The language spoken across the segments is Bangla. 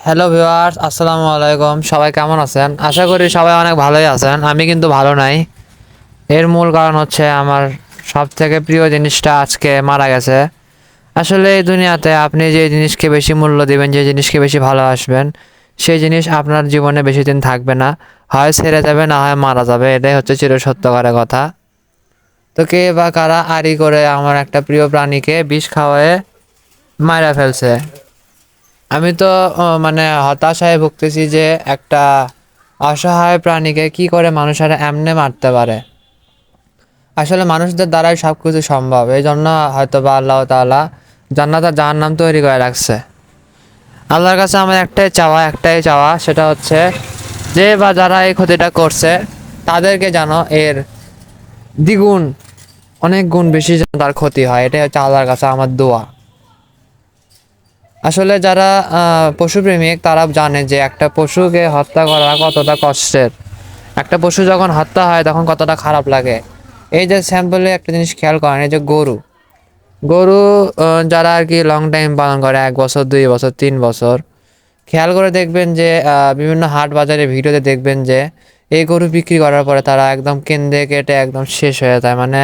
হ্যালো ভিউয়ার্স আসসালামু আলাইকুম। সবাই কেমন আছেন? আশা করি সবাই অনেক ভালোই আছেন। আমি কিন্তু ভালো নাই। এর মূল কারণ হচ্ছে আমার সব থেকে প্রিয় জিনিসটা আজকে মারা গেছে। আসলে এই দুনিয়াতে আপনি যে জিনিসকে বেশি মূল্য দিবেন, যে জিনিসকে বেশি ভালোবাসবেন, সেই জিনিস আপনার জীবনে বেশি দিন থাকবে না। হয় ছেড়ে যাবে, না হয় মারা যাবে। এটাই হচ্ছে চির সত্যকারের কথা। তো কে বা কারা আড়ি করে আমার একটা প্রিয় প্রাণীকে বিষ খাওয়ায় মারা ফেলছে? আমি তো মানে হতাশায় ভুগতেছি যে একটা অসহায় প্রাণীকে কি করে মানুষেরা এমনে মারতে পারে। আসলে মানুষদের দ্বারাই সব কিছু সম্ভব এই জন্য হয়তো বা আল্লাহ তাআলা জান্নাত আর নাম তৈরি করে রাখছে। আল্লাহর কাছে আমার একটাই চাওয়া একটাই চাওয়া, সেটা হচ্ছে যে বা যারা এই ক্ষতিটা করছে, তাদেরকে যেন এর দ্বিগুণ, অনেক গুণ বেশি যেন তার ক্ষতি হয়। এটাই হচ্ছে আল্লাহর কাছে আমার দোয়া। আসলে যারা পশুপ্রেমিক, তারা জানে যে একটা পশুকে হত্যা করা কতটা কষ্টের। একটা পশু যখন হত্যা হয়, তখন কতটা খারাপ লাগে। এই যে স্যাম্পলে একটা জিনিস খেয়াল করেন, এই যে গরু। গরু যারা আর কি লং টাইম পালন করে, এক বছর, দুই বছর, তিন বছর, খেয়াল করে দেখবেন যে বিভিন্ন হাট বাজারে ভিডিওতে দেখবেন যে, এই গরু বিক্রি করার পরে তারা একদম কেন্দ্রে কেটে একদম শেষ হয়ে যায়। মানে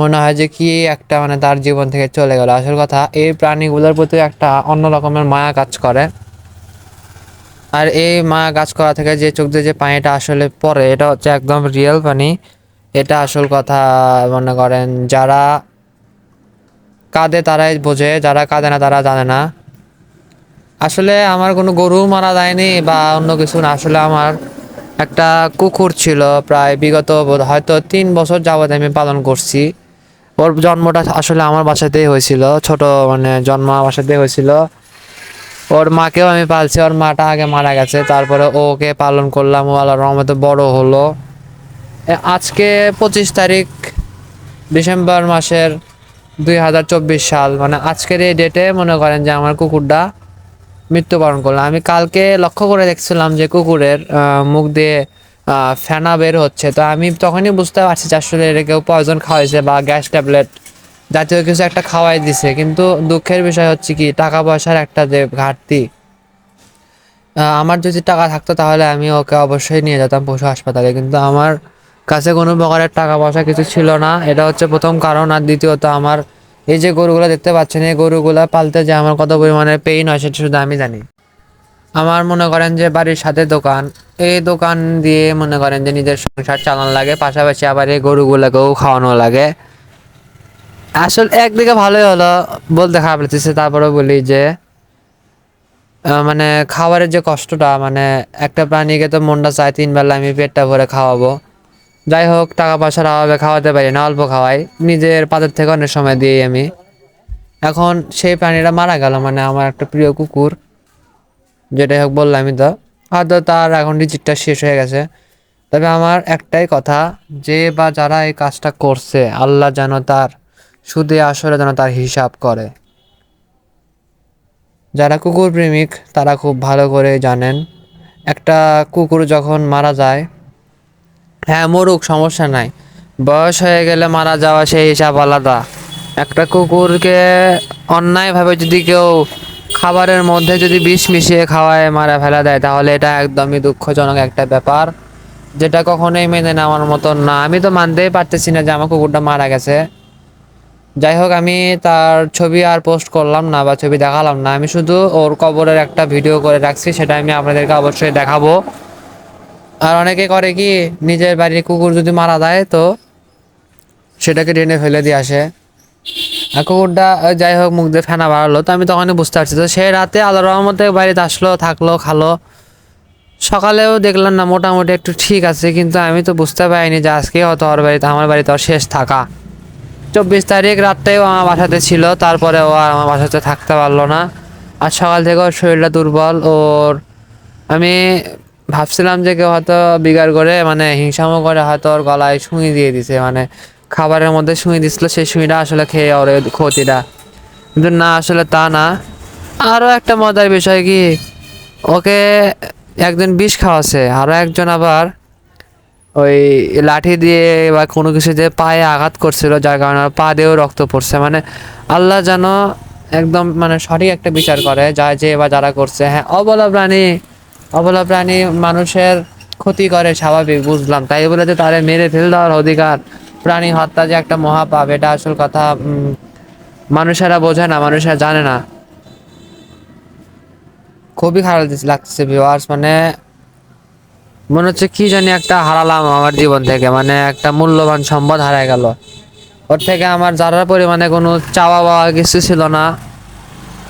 মনে হয় যে কি একটা মানে তার জীবন থেকে চলে গেল। আসল কথা, এই প্রাণীগুলোর প্রতি একটা অন্য রকমের মায়া কাজ করে। আর এই মায়া কাজ করা থেকে যে চোখ দিয়ে যে পানিটা আসলে পড়ে, এটা হচ্ছে একদম রিয়েল পানি। এটা আসল কথা, মনে করেন, যারা কাঁদে তারাই বোঝে, যারা কাঁদে না তারা জানে না। আসলে আমার কোনো গরু মারা যায়নি বা অন্য কিছু না, আসলে আমার একটা কুকুর ছিল প্রায় বিগত হয়তো তিন বছর যাবত আমি পালন করছি। ওর জন্মটা আসলে আমার বাসাতেই হয়েছিল, ছোট মানে জন্ম আমার বাসাতেই হয়েছিল। ওর মাকেও আমি পালছি, ওর মাটা আগে মারা গেছে, তারপরে ওকে পালন করলাম, ও আল্লাহ রহমতে বড় হলো। আজকে পঁচিশ তারিখ, ডিসেম্বর মাসের দুই হাজার চব্বিশ সাল মানে আজকের এই ডেটে মনে করেন যে আমার কুকুরটা মৃত্যুবরণ করল। আমি কালকে লক্ষ্য করে দেখছিলাম যে কুকুরের মুখ দিয়ে ফেনা বের হচ্ছে। তো আমি তখনই বুঝতে পারছি যে আসলে এটা কেউ পয়জন খাওয়াইছে বা গ্যাস ট্যাবলেট জাতীয় কিছু একটা খাওয়াই দিছে। কিন্তু দুঃখের বিষয় হচ্ছে কি, টাকা পয়সার একটা যে ঘাটতি আমার যদি টাকা থাকতো তাহলে আমি ওকে অবশ্যই নিয়ে যেতাম পশু হাসপাতালে। কিন্তু আমার কাছে কোনো প্রকারের টাকা পয়সা কিছু ছিল না। এটা হচ্ছে প্রথম কারণ। আর দ্বিতীয়ত আমার এই যে গরুগুলো দেখতে পাচ্ছেন, এই গরুগুলো পালতে যে আমার কত পরিমাণে পেইন হয় সেটা শুধু আমি জানি। আমার মনে করেন যে বাড়ির সাথে দোকান, এই দোকান দিয়ে মনে করেন যে নিজের সংসার চালানো লাগে, পাশাপাশি আবার এই গরুগুলোকেও খাওয়ানো লাগে। আসলে একদিকে ভালোই হলো, বলতে খারাপ লাগতেছে তারপরে বলি যে মানে খাবারের যে কষ্টটা মানে একটা প্রাণীকে তো মনটা চায় তিন বেলা আমি পেটটা ভরে খাওয়াবো। যাই হোক, টাকা পয়সার অভাবে খাওয়াতে পারি না, অল্প খাওয়াই, নিজের পাতের থেকে অনেক সময় দিই আমি। এখন সেই প্রাণীটা মারা গেল মানে আমার একটা প্রিয় কুকুর। যেটাই হোক বললামই তো। হয়তো তার এখন রিজিকটা শেষ হয়ে গেছে। তবে আমার একটাই কথা, যে বা যারা এই কাজটা করছে, আল্লাহ যেন তার সুদে আসলে যেন তার হিসাব করে। যারা কুকুর প্রেমিক, তারা খুব ভালো করে জানেন, একটা কুকুর যখন মারা যায় হ্যাঁ মরুক, সমস্যা নাই। বয়স হয়ে গেলে মারা যাওয়া সেই হিসাব আলাদা। একটা কুকুরকে অন্যায়ভাবে যদি কেউ খাবারের মধ্যে যদি বিষ মিশিয়ে খাওয়ায়, মারা ফেলা দেয়, তাহলে এটা একদমই দুঃখজনক একটা ব্যাপার। যেটা কখনোই মেনে নেওয়ার মতন না। আমি তো মানতেই পারতেছি না যে আমার কুকুরটা মারা গেছে। যাই হোক, আমি তার ছবি আর পোস্ট করলাম না বা ছবি দেখালাম না। আমি শুধু ওর কবরের একটা ভিডিও করে রাখছি, সেটা আমি আপনাদেরকে অবশ্যই দেখাবো। আর অনেকে করে কি, নিজের বাড়ির কুকুর যদি মারা যায়, তো সেটাকে টেনে ফেলে দিয়ে আসে। কুকুরটা যাই হোক, মুখ দিয়ে ফেনা বাড়ালো তো আমি তখনই বুঝতে পারছি তো সেই রাতে আল্লাহ রহমতে বাড়িতে আসলো, থাকল, খালো। সকালেও দেখলাম না, মোটামুটি একটু ঠিক আছে, কিন্তু আমি তো বুঝতে পারিনি যে আজকে হয়তো ওর বাড়িতে, আমার বাড়িতে ওর শেষ থাকা। চব্বিশ তারিখ রাতটাও আমার বাসাতে ছিল, তারপরে ও আর আমার বাসাতে থাকতে পারল না। আর সকাল থেকে ওর শরীরটা দুর্বল, ওর আমি ভাবছিলাম যে কেউ হয়তো বিগার করে মানে হিংসামো করে হয়তো ওর গলায় সুই দিয়ে দিছে মানে খাবারের মধ্যে সুই দিছিল, সেই সুইটা আসলে খেয়ে ওর ক্ষতিটা। কিন্তু না, আসলে তা না। আরও একটা মজার বিষয় কি, ওকে একজন বিষ খাওয়াছে আরও একজন আবার ওই লাঠি দিয়ে বা কোনো কিছু দিয়ে পায়ে আঘাত করছিল, যার কারণে পা দিয়েও রক্ত পড়ছে। মানে আল্লাহ যেন একদম মানে সঠিক একটা বিচার করে, যা যে বা যারা করছে। হ্যাঁ অবলা প্রাণী অবলা প্রাণী মানুষের ক্ষতি করে স্বাভাবিক, বুঝলাম। তাই বলে যে তারে মেরে ফেল দেওয়ার অধিকার। প্রাণী হত্যা যে একটা মহাপাপ, এটা আসল কথা মানুষেরা বোঝে না, মানুষেরা জানে না। খুবই খারাপ লাগতেছে ভিউয়ার্স মানে মনে হচ্ছে কি জানি একটা হারালাম আমার জীবন থেকে মানে একটা মূল্যবান সম্পদ হারায় গেল। ওর থেকে আমার যারা পরিমাণে কোনো চাওয়া পাওয়া কিছু ছিল না,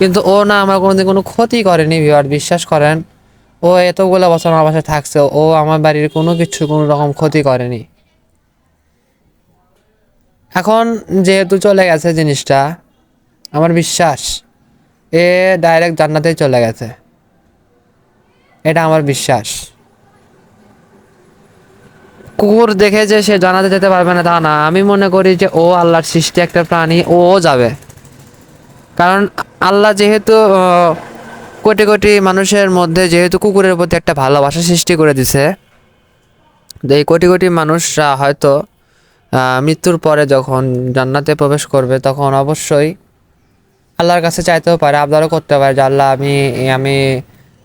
কিন্তু ও না আমার কোনোদিন কোনো ক্ষতি করেনি ভিউয়ার বিশ্বাস করেন। ও এতগুলো বছর আমার বাসায় থাকছে, ও আমার বাড়ির কোনো কিছু কোনো রকম ক্ষতি করেনি। এখন যেহেতু চলে গেছে জিনিসটা, আমার বিশ্বাস এ ডাইরেক্ট জান্নাতেই চলে গেছে। এটা আমার বিশ্বাস। কুকুর দেখে যে সে জানাতে যেতে পারবে না, তা না। আমি মনে করি যে ও আল্লাহর সৃষ্টি একটা প্রাণী, ও যাবে। কারণ আল্লাহ যেহেতু কোটি কোটি মানুষের মধ্যে যেহেতু কুকুরের প্রতি একটা ভালোবাসা সৃষ্টি করে দিছে এই কোটি কোটি মানুষরা হয়তো মৃত্যুর পরে যখন জান্নাতে প্রবেশ করবে, তখন অবশ্যই আল্লাহর কাছে চাইতেও পারে, আবদারও করতে পারে যে, আল্লাহ, আমি আমি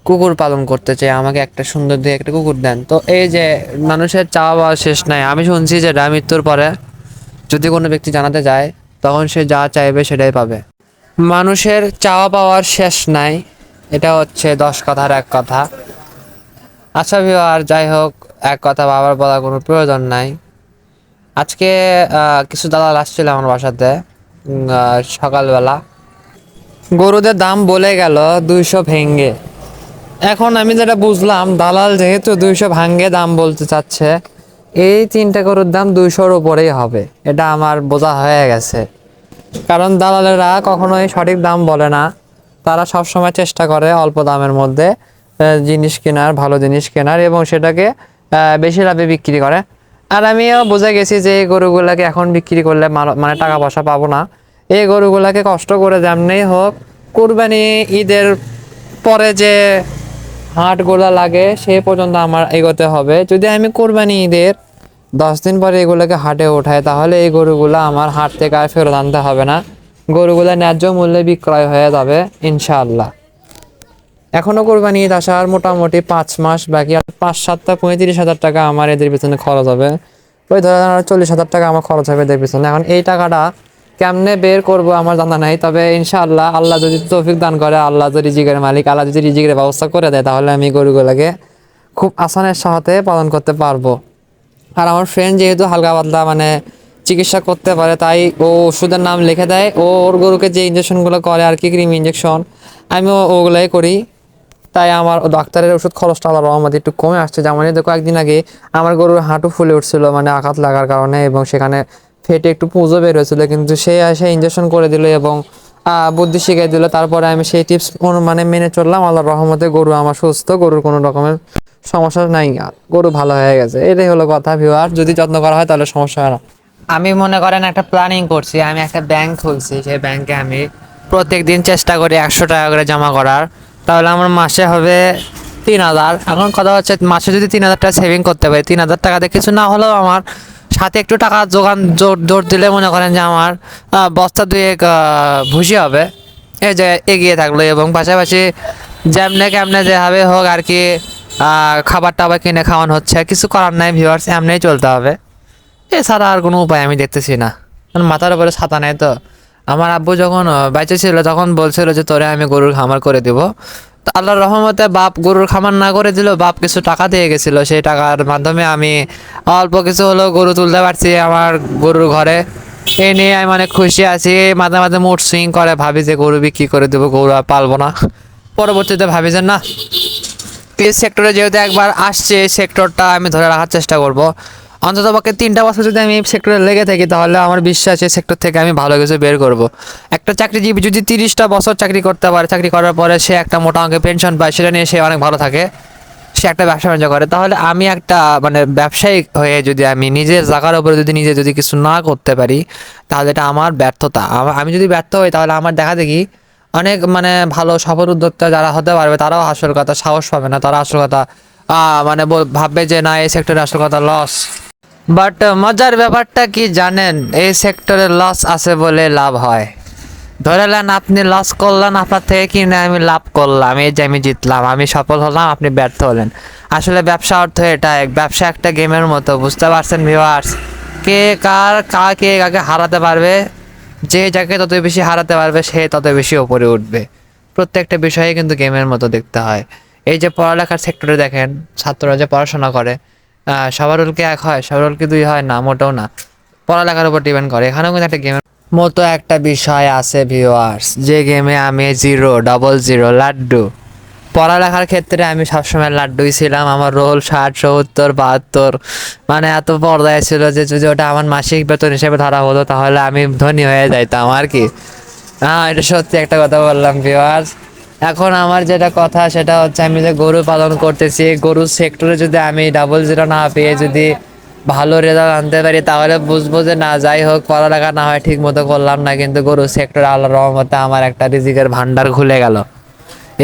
কুকুর পালন করতে চাই, আমাকে একটা সুন্দর দিয়ে একটা কুকুর দেন। তো এই যে মানুষের চাওয়া শেষ নাই। আমি শুনছি যে মৃত্যুর পরে যদি কোনো ব্যক্তি জানাতে যায়, তখন সে যা চাইবে সেটাই পাবে। মানুষের চাওয়া পাওয়ার শেষ নাই। এটা হচ্ছে দশ কথার এক কথা। আচ্ছা আর যাই হোক, এক কথা বাবার বলার কোনো প্রয়োজন নাই। আজকে কিছু দালাল আসছিল আমার বাসাতে সকালবেলা। গরুদের দাম বলে গেল দুইশো ভেঙ্গে। এখন আমি যেটা বুঝলাম, দালাল যেহেতু দুইশো ভাঙ্গে দাম বলতে চাচ্ছে, এই তিনটা গরুর দাম দুইশোর উপরেই হবে। এটা আমার বোঝা হয়ে গেছে। কারণ দালালেরা কখনোই সঠিক দাম বলে না। তারা সব সময় চেষ্টা করে অল্প দামের মধ্যে জিনিস কেনার, ভালো জিনিস কেনার এবং সেটাকে বেশি লাভে বিক্রি করে। আর আমিও বুঝে গেছি যে এই গরুগুলাকে এখন বিক্রি করলে মানে টাকা পয়সা পাবো না। এই গরুগুলাকে কষ্ট করে যেমনি হোক, কুরবানি ঈদের পরে যে হাটগুলা লাগে, সে পর্যন্ত আমার এগোতে হবে। যদি আমি কোরবানি ঈদের দশ দিন পরে এগুলোকে হাটে ওঠাই তাহলে এই গরুগুলো আমার হাট থেকে আর ফেরত আনতে হবে না। গরুগুলো ন্যায্য মূল্যে বিক্রয় হয়ে যাবে, ইনশাআল্লাহ। এখনও কোরবানি ঈদ আসার মোটামুটি পাঁচ মাস, বাকি আর পাঁচ সাতটা পঁয়ত্রিশ হাজার টাকা আমার এদের পিছনে খরচ হবে। ওই ধরে নেন চল্লিশ হাজার টাকা আমার খরচ হবে এদের পিছনে। এখন এই টাকাটা কেমনে বের করব আমার জানা নাই, তবে ইনশাআল্লাহ আল্লাহ যদি তৌফিক দান করে, আল্লাহ যদি রিজিকের মালিক, আল্লাহ যদি রিজিকের ব্যবস্থা করে দেয়, তাহলে আমি গরুগুলোকে খুব আসানের সাথে পালন করতে পারব। আর আমার ফ্রেন্ড যেহেতু হালকা পাতলা মানে চিকিৎসা করতে পারে, তাই ও ওষুধের নাম লিখে দেয়। ও ওর গরুকে যে ইঞ্জেকশনগুলো করে, আর কি ক্রিম ইঞ্জেকশন আমিও ওগুলাই করি। তাই আমার ডাক্তারের ওষুধ খরচটা আল্লাহ রহমত একটু কমে আসছে। যেমন দেখো, একদিন আগে আমার গরুর হাঁটু ফুলে উঠছিল মানে আঘাত লাগার কারণে এবং সেখানে ফেটে একটু পুজো বের হয়েছিল, কিন্তু সে এসে ইঞ্জেকশন করে দিল এবং বুদ্ধি শিখিয়ে দিল। তারপরে আমি সেই টিপস মানে মেনে চললাম। আল্লাহর রহমতে গরু আমার সুস্থ, গরুর কোনো রকমের সমস্যা নাই। আর গরু ভালো হয়ে গেছে। এটাই হলো কথা ভিউয়ার যদি যত্ন করা হয়, তাহলে সমস্যা হয় না। আমি মনে করেন একটা প্ল্যানিং করছি। আমি একটা ব্যাংক খুলছি। সেই ব্যাংকে আমি প্রত্যেক দিন চেষ্টা করি একশো টাকা করে জমা করার। তাহলে আমার মাসে হবে তিন হাজার। এখন কথা হচ্ছে মাসে যদি তিন হাজার টাকা সেভিং করতে পারি, তিন হাজার টাকাতে কিছু না হলেও আমার সাথে একটু টাকা যোগান জোর জোর দিলে মনে করেন যে আমার বস্তা দুয়েক ভুসি হবে। এই যে এগিয়ে থাকল এবং পাশাপাশি যেমনে কেমনে যেভাবে হোক আর কি খাবার টাবার কিনে খাওয়ানো হচ্ছে। কিছু করার নাই ভিউয়ার্স এমনিই চলতে হবে। এছাড়া আর কোনো উপায় আমি দেখতেছি না। মাথার উপরে ছাতা নেই তো। আমার আব্বু যখন বেঁচে ছিল তখন বলছিল যে তোরে আমি গরুর খামার করে দিব। তো আল্লাহর রহমতে বাপ গরুর খামার না করে দিল বাপ কিছু টাকা দিয়ে গেছিল। সেই টাকার মাধ্যমে আমি অল্প কিছু হলেও গরু তুলতে পারছি আমার গরুর ঘরে। এই নিয়ে আমি অনেক খুশি আছি। মাঝে মাঝে মুড সুইং করে, ভাবি যে গরু বিক্রি করে দেবো, গরু আর পালবো না। পরবর্তীতে ভাবি যে, না, এই সেক্টরে যেহেতু একবার আসছে, এই সেক্টরটা আমি ধরে রাখার চেষ্টা করব। অন্তত পক্ষে তিনটা বছর যদি আমি সেক্টরে লেগে থাকি, তাহলে আমার বিশ্বাস এই সেক্টর থেকে আমি ভালো কিছু বের করব। একটা চাকরিজীবী যদি তিরিশটা বছর চাকরি করতে পারে, চাকরি করার পরে সে একটা মোটা অঙ্কের পেনশন পায়, সেটা নিয়ে সে অনেক ভালো থাকে, সে একটা ব্যবসা বাণিজ্য করে, তাহলে আমি একটা মানে ব্যবসায়িক হয়ে যদি আমি নিজের জায়গার উপরে যদি নিজে যদি কিছু না করতে পারি, তাহলে এটা আমার ব্যর্থতা। আমি যদি ব্যর্থ হই, তাহলে আমার দেখা দেখি অনেক মানে ভালো, সফল উদ্যোক্তা যারা হতে পারবে, তারাও আসল কথা, সাহস পাবে না, তারা আসল কথা মানে ভাববে যে না, এই সেক্টরে আসল কথা লস বাট মজার ব্যাপারটা কি জানেন? এই সেক্টরে লস আছে বলে লাভ হয়। ধরে নেন আপনি লস করলেন, আপনার থেকে কিনে আমি লাভ করলাম, এই যে আমি জিতলাম, আমি সফল হলাম, আপনি ব্যর্থ হলেন। আসলে ব্যবসা অর্থ এটা ব্যবসা একটা গেমের মতো, বুঝতে পারছেন ভিউয়ার্স কে কার কা কে কাকে হারাতে পারবে? যে যাকে তত বেশি হারাতে পারবে, সে তত বেশি ওপরে উঠবে। প্রত্যেকটা বিষয়ে কিন্তু গেমের মতো দেখতে হয়। এই যে পড়ালেখার সেক্টরে দেখেন, ছাত্ররা যে পড়াশোনা করে আহ, সবার রোল কি এক হয় সবার রোল কি দুই হয় না মোটেও না। পড়ালেখার উপর ডিপেন্ড করে। এখানেও কিন্তু একটা গেমের মতো একটা বিষয় আছে ভিউয়ার্স যে গেমে আমি জিরো ডবল জিরো লাড্ডু। পড়ালেখার ক্ষেত্রে আমি সবসময় লাড্ডুই ছিলাম। আমার রোল ষাট সত্তর বাহাত্তর। মানে এত পর্দায় ছিল যে যদি ওটা আমার মাসিক বেতন হিসেবে ধরা হতো তাহলে আমি ধনী হয়ে যাইতাম আর কি। হ্যাঁ এটা সত্যি একটা কথা বললাম ভিউয়ার্স এখন আমার যেটা কথা সেটা হচ্ছে আমি যে গরু পালন করতেছি গরুর সেক্টরে যদি আমি ডাবল জিরো না পেয়ে যদি ভালো রেজাল্ট আনতে পারি, তাহলে বুঝব যে না, যাই হোক, পড়ালেখা না হয় ঠিক মতো করলাম না, কিন্তু গরুর সেক্টরে আল্লাহ রহমতে আমার একটা রিজিকের ভান্ডার খুলে গেল।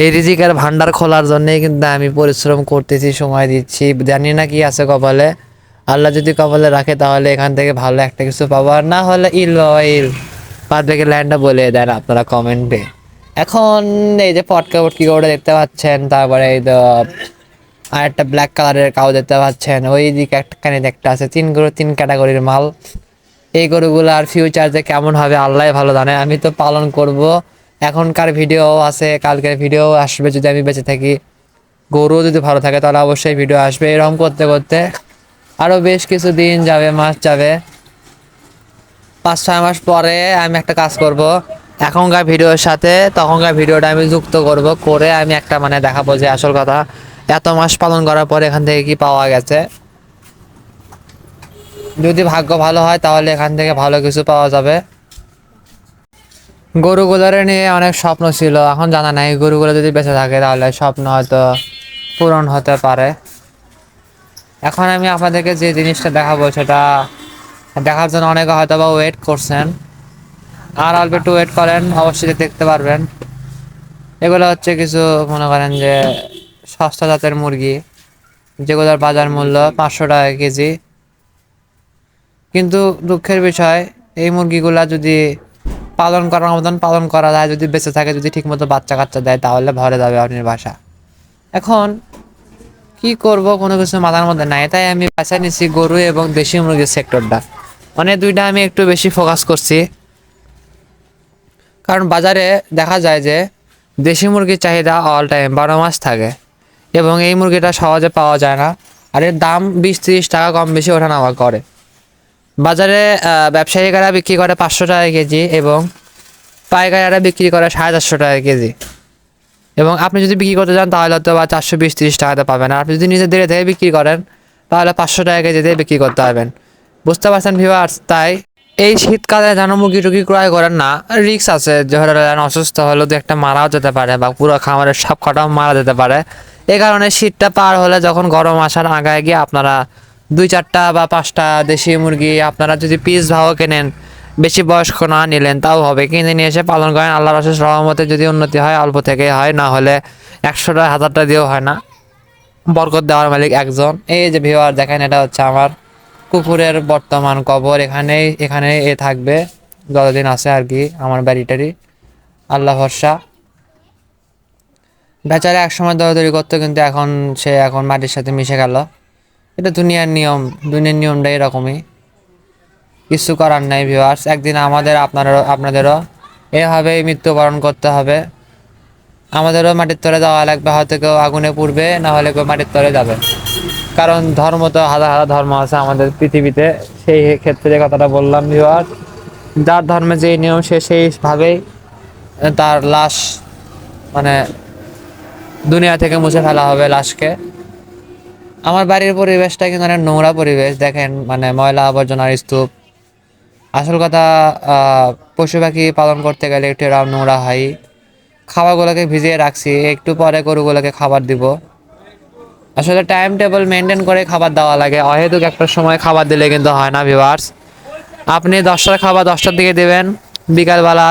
এই রিজিকের ভান্ডার খোলার জন্যেই কিন্তু আমি পরিশ্রম করতেছি, সময় দিচ্ছি। জানি না কি আছে কপালে। আল্লাহ যদি কপালে রাখে, তাহলে এখান থেকে ভালো একটা কিছু পাবো। আর না হলে ইল ইল বাদ ল্যান্ডটা বলে দেন আপনারা কমেন্টে এখন এই যে পটকা পটকি করে দেখতে পাচ্ছেন, তারপরে এই তো আর একটা ব্ল্যাক কালারের কাউ দেখতে পাচ্ছেন, ওই দিকে একটা কানে একটা আছে, তিন গরু, তিন ক্যাটাগরির মাল। এই গরুগুলো আর ফিউচার যে কেমন হবে, আল্লাহ ভালো জানে, আমি তো পালন করব। এখনকার ভিডিও আছে, কালকের ভিডিও আসবে, যদি আমি বেঁচে থাকি, গরু যদি ভালো থাকে, তাহলে অবশ্যই ভিডিও আসবে। এরকম করতে করতে আরও বেশ কিছু দিন যাবে, মাস যাবে। পাঁচ ছয় মাস পরে আমি একটা কাজ করব। এখনকার ভিডিওর সাথে তখনকার ভিডিওটা আমি যুক্ত করব, করে আমি একটা মানে দেখাবো যে আসল কথা, এত মাস পালন করার পর এখান থেকে কি পাওয়া গেছে। যদি ভাগ্য ভালো হয় তাহলে এখান থেকে ভালো কিছু পাওয়া যাবে। গরুগুলোরে নিয়ে অনেক স্বপ্ন ছিল, এখন জানা নাই, গরুগুলো যদি বেঁচে থাকে তাহলে স্বপ্ন হয়তো পূরণ হতে পারে। এখন আমি আপনাদেরকে যে জিনিসটা দেখাবো সেটা দেখার জন্য অনেকে হয়তো বা ওয়েট করছেন। আর অল্প একটু ওয়েট করেন, অবশ্যই দেখতে পারবেন। এগুলো হচ্ছে কিছু, মনে করেন যে, সস্তা জাতের মুরগি। যেগুলোর বাজার মূল্য পাঁচশো টাকা কেজি। কিন্তু দুঃখের বিষয়, এই মুরগিগুলা যদি পালন করার মতন পালন করা যায়, যদি বেঁচে থাকে, যদি ঠিকমতো বাচ্চা কাচ্চা দেয়, তাহলে ভরে যাবে আপনার বাসা। এখন কি করব, কোনো কিছু মাথার মধ্যে নাই। তাই আমি বাছা নিচ্ছি গরু এবং দেশি মুরগির সেক্টরটা মানে দুইটা আমি একটু বেশি ফোকাস করছি। কারণ বাজারে দেখা যায় যে দেশি মুরগির চাহিদা অল টাইম বারো মাস থাকে এবং এই মুরগিটা সহজে পাওয়া যায় না আর এর দাম বিশ তিরিশ টাকা কম বেশি ওঠা ওঠানামা করে। বাজারে আহ, ব্যবসায়িকরা বিক্রি করে পাঁচশো টাকা কেজি এবং পাইকারিরা বিক্রি করে সাড়ে চারশো টাকা কেজি। এবং আপনি যদি বিক্রি করতে যান তাহলে তো বা চারশো বিশ তিরিশ টাকাতে পাবেন। আর আপনি যদি নিজে ধীরে ধীরে বিক্রি করেন তাহলে পাঁচশো টাকা কেজি দিয়ে বিক্রি করতে পারবেন। বুঝতে পারছেন ভিউয়ার্স তাই এই শীতকালে যেন মুরগি টুকি ক্রয় করেন না রিক্স আছে। নেন অসুস্থ হলেও দু একটা মারাও যেতে পারে বা পুরো খামারের সব কটাও মারা যেতে পারে। এই কারণে শীতটা পার হলে যখন গরম আসার আগায় গিয়ে আপনারা দুই চারটা বা পাঁচটা দেশি মুরগি আপনারা যদি পিস ভাও কেনেন, বেশি বয়স্ক না নিলেন, তাও হবে। কিনে নিয়ে এসে পালন করেন। আল্লাহ রসের রহমতে যদি উন্নতি হয়, অল্প থেকে হয়, না হলে একশোটা, হাজারটা দিয়েও হয় না। বরকত দেওয়ার মালিক একজন। এই যে ভিওয়ার দেখেন, এটা হচ্ছে আমার কুকুরের বর্তমান কবর এখানেই এখানে এ থাকবে, যতদিন আছে আর কি, আমার বাড়িটারি আল্লাহ ভরসা। বেচারা একসময় দৌড়াদৌড়ি করতো, কিন্তু এখন সে এখন মাটির সাথে মিশে গেল। এটা দুনিয়ার নিয়ম, দুনিয়ার নিয়মটা এরকমই। কিছু করার নাই ভিউয়ার্স একদিন আমাদের, আপনারও, আপনাদেরও এভাবেই মৃত্যুবরণ করতে হবে। আমাদেরও মাটির তলে যাওয়া লাগবে, হয়তো কেউ আগুনে পুড়বে, না হলে কেউ মাটির তলে যাবে। কারণ ধর্ম তো হাজার হাজার ধর্ম আছে আমাদের পৃথিবীতে। সেই ক্ষেত্রে কথাটা বললাম ভিউয়ার যার ধর্মে যেই নিয়ম, সে সেইভাবেই তার লাশ মানে দুনিয়া থেকে মুছে ফেলা হবে লাশকে। আমার বাড়ির পরিবেশটা কিন্তু অনেক নোংরা পরিবেশ, দেখেন মানে ময়লা আবর্জনার স্তূপ। আসল কথা পশু পাখি পালন করতে গেলে একটু নোংরা হয়। খাবারগুলোকে ভিজিয়ে রাখছি, একটু পরে গরুগুলোকে খাবার দিব। আসলে টাইম টেবিল মেনটেন করে খাবার দেওয়া লাগে। অহেতুক একটা সময় খাবার দিলে কিন্তু হয় না ভিভার্স আপনি দশটার খাবার দশটার দিকে দিবেন, বিকালবেলা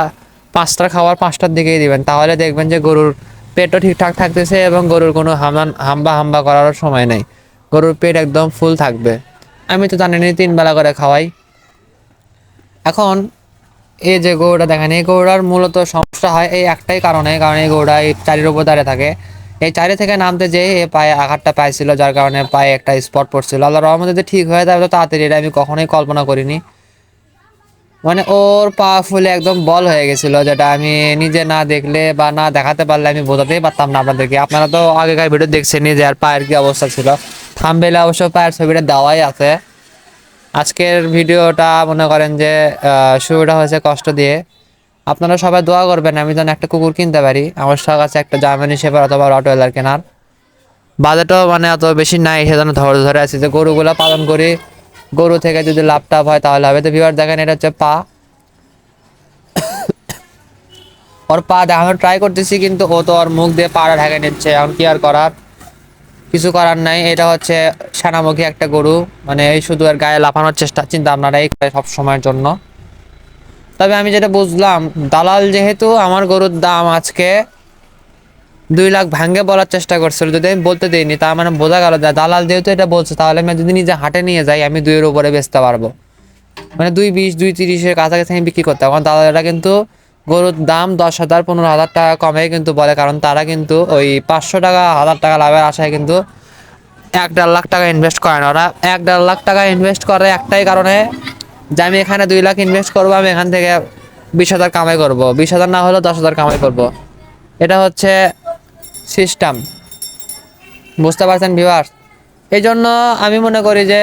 পাঁচটার খাবার পাঁচটার দিকেই দিবেন। তাহলে দেখবেন যে গরুর পেটও ঠিকঠাক থাকতেছে এবং গরুর কোনো হামলা, হাম্বা হাম্বা করারও সময় নেই। গরুর পেট একদম ফুল থাকবে। আমি তো জানি তিন বেলা করে খাওয়াই। এখন এই যে গরুটা দেখেন, এই গরুটার মূলত সমস্যা হয় এই একটাই কারণে, কারণ এই গরুটা এই চারির উপর দাঁড়িয়ে থাকে। এই চারি থেকে নামতে যেয়ে এ পায়ে আঘাতটা পাইছিল, যার কারণে পায়ে একটা স্পট পড়ছিল। আল্লাহ রহমতে যদি ঠিক হয়ে যাবে তো তাড়াতাড়ি এটা আমি কখনোই কল্পনা করিনি। মানে ওর পা ফুলে একদম বল হয়ে গেছিল, যেটা আমি নিজে না দেখলে বা না দেখাতে পারলে আমি বোঝাতেই পারতাম না আপনাদেরকে। আপনারা তো আগেকার ভিডিও দেখছেনই যে আর পায়ের কি অবস্থা ছিল। থামবেলে অবশ্য পায়ের ছবিটা দেওয়াই আছে। আজকের ভিডিওটা মনে করেন যে শুরুটা হয়েছে কষ্ট দিয়ে। আপনারা সবাই দোয়া করবেন, আমি যেন একটা কুকুর কিনতে পারি। আমার সব কাছে একটা জার্মানি শেপার অথবা রটওয়েলার কেনার। বাজেটও মানে অত বেশি নাই সেজন্য ধরে ধরে আছি যে গরুগুলো পালন করি। গরু থেকে যদি লাভ টাভ হয় তাহলে হবে। তো ভিউয়ার দেখেন, এটা হচ্ছে পা। ওর পা দেখানোর ট্রাই করতেছি কিন্তু ও তো ওর মুখ দিয়ে পাড়া ঢেকে নিচ্ছে। এখন কি আর করার? কিছু করার নাই। এটা হচ্ছে সেনামুখী একটা গরু। মানে এই শুধু আর গায়ে লাফানোর চেষ্টা, চিন্তা আপনারাই করে সব সময়ের জন্য। তবে আমি যেটা বুঝলাম, দালাল যেহেতু আমার গরুর দাম আজকে দুই লাখ ভাঙ্গে বলার চেষ্টা করছিল, যদি আমি বলতে দিইনি তার মানে বোঝা গেল দালাল যেহেতু এটা বলছে, তাহলে আমি যদি নিজে হাটে নিয়ে যাই, আমি দুইয়ের উপরে বেচতে পারব। মানে দুই বিশ, দুই তিরিশের কাছাকাছি আমি বিক্রি করতে কারণ দালালরা কিন্তু গরুর দাম দশ হাজার, পনেরো হাজার টাকা কমে কিন্তু বলে, কারণ তারা কিন্তু ওই পাঁচশো টাকা, হাজার টাকা লাভের আশায় কিন্তু এক দেড় লাখ টাকা ইনভেস্ট করে না। ওরা এক দেড় লাখ টাকা ইনভেস্ট করে একটাই কারণে যে আমি এখানে দুই লাখ ইনভেস্ট করব, আমি এখান থেকে বিশ হাজার কামাই করব। বিশ হাজার না হলেও দশ হাজার কামাই করব। এটা হচ্ছে সিস্টেম বুঝতে পারছেন ভিউয়ার এই জন্য আমি মনে করি যে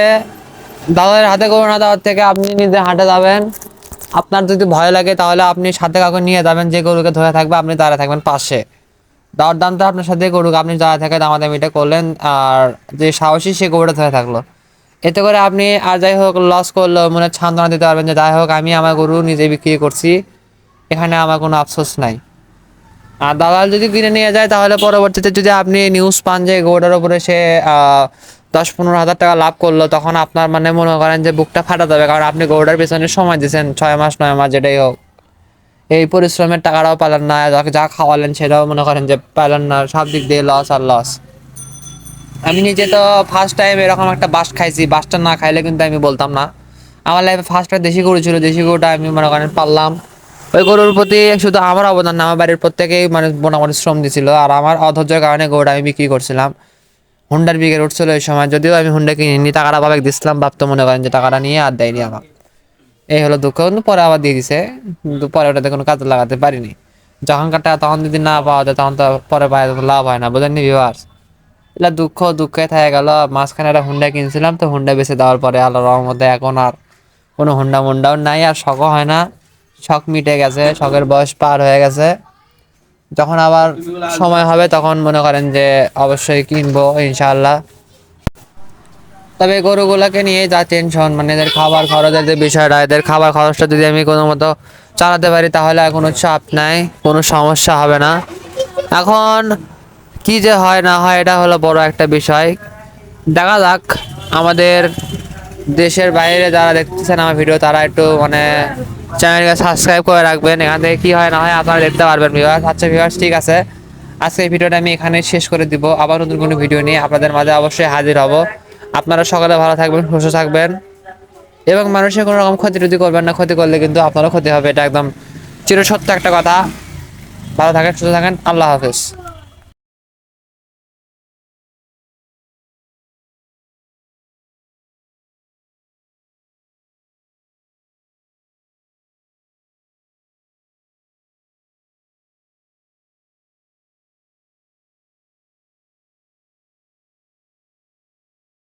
দাদাদের হাতে গরু না দেওয়ার থেকে আপনি নিজে হাঁটে যাবেন। আপনার যদি ভয় লাগে, তাহলে আপনি সাথে কাউকে নিয়ে যাবেন, যে গরুকে ধরে থাকবে, আপনি দাঁড়িয়ে থাকবেন পাশে। দাওয়ার দামটা আপনার সাথে গরুক আপনি দাঁড়িয়ে থেকে দামাদামিটা করলেন, আর যে সাহসী সে গরুটা ধরে থাকল। এতে করে আপনি আর যাই হোক লস করল মনে সান্ত্বনা দিতে পারবেন যে যাই হোক আমি আমার গরু নিজে বিক্রি করছি, এখানে আমার কোনো আফসোস নাই। আর দালাল যদি কিনে নিয়ে যায় তাহলে পরবর্তীতে যদি আপনি নিউজ পান যে গরুটার উপরে সে দশ পনেরো হাজার টাকা লাভ করল, তখন আপনার মানে মনে করেন যে বুকটা ফাটা যাবে। কারণ আপনি গরুটার পেছনে সময় দিয়েছেন, ছয় মাস, নয় মাস, যেটাই হোক। এই পরিশ্রমের টাকাটাও পেলেন না, যা খাওয়ালেন সেটাও মনে করেন যে পেলেন না, সব দিক দিয়ে লস আর লস আমি নিজে তো ফার্স্ট টাইম এরকম একটা বাস খাইছি বাসটা না খাইলে কিন্তু আমি বলতাম না। আমার লাইফে ফার্স্টটা দেশি গরু ছিল, দেশি গরুটা আমি মনে করেন পারলাম ওই গরুর প্রতি শুধু আমার অবদান না, আমার বাড়ির প্রত্যেকেই মানে মোটামুটি শ্রম দিছিল আর আমার অধৈর্যের কারণে গরুটা আমি বিক্রি করছিলাম। হুন্ডার বিক্রি উঠছিল ওই সময়, যদিও আমি হুন্ডা কিনিনি, টাকাটা বাবাকে দিছিলাম, বাপ তো মনে করেন যে টাকাটা নিয়ে আর দেয়নি আমার এই হলো দুঃখ, কিন্তু পরে আবার দিয়ে দিছে, কিন্তু পরে ওটাতে কোনো কাজে লাগাতে পারিনি। যখনকার টাকা তখন যদি না পাওয়া যায়, তখন তো পরে পায় লাভ হয় না, বোঝেননি ভিউয়ার্স এটা দুঃখ দুঃখে থাকে গেল। মাঝখানে একটা হুন্ডা কিনছিলাম, তো হুন্ডা বেঁচে দেওয়ার পরে আল্লাহ রহমতে এখন আর কোনো হুন্ডা মুন্ডাও নাই আর শখও হয় না। শখ মিটে গেছে, শখের বয়স পার হয়ে গেছে। যখন আবার সময় হবে তখন মনে করেন যে অবশ্যই কিনবো, ইনশাআল্লাহ। তবে গরুগুলোকে নিয়ে যা টেনশন মানে এদের খাবার খরচের যে বিষয়টা, এদের খাবার খরচটা যদি আমি কোনো মতো চালাতে পারি তাহলে কোনো চাপ নাই, কোনো সমস্যা হবে না। এখন কি যে হয় না হয়, এটা হলো বড় একটা বিষয়। দেখা যাক, আমাদের দেশের বাইরে যারা দেখতেছেন আমার ভিডিও তারা একটু মানে চ্যানেলকে সাবস্ক্রাইব করে রাখবেন। এখান থেকে কী হয় না হয় আপনারা দেখতে পারবেন ভিউয়ার্স আচ্ছা ভিউয়ার্স ঠিক আছে। আজকে এই ভিডিওটা আমি এখানে শেষ করে দিব। আবার নতুন কোনো ভিডিও নিয়ে আপনাদের মাঝে অবশ্যই হাজির হব। আপনারা সকালে ভালো থাকবেন, সুস্থ থাকবেন। এবং মানুষের কোনো রকম ক্ষতি টতি করবেন না। ক্ষতি করলে কিন্তু আপনারও ক্ষতি হবে, এটা একদম চিরসত্য একটা কথা। ভালো থাকেন, সুস্থ থাকেন। আল্লাহ হাফেজ।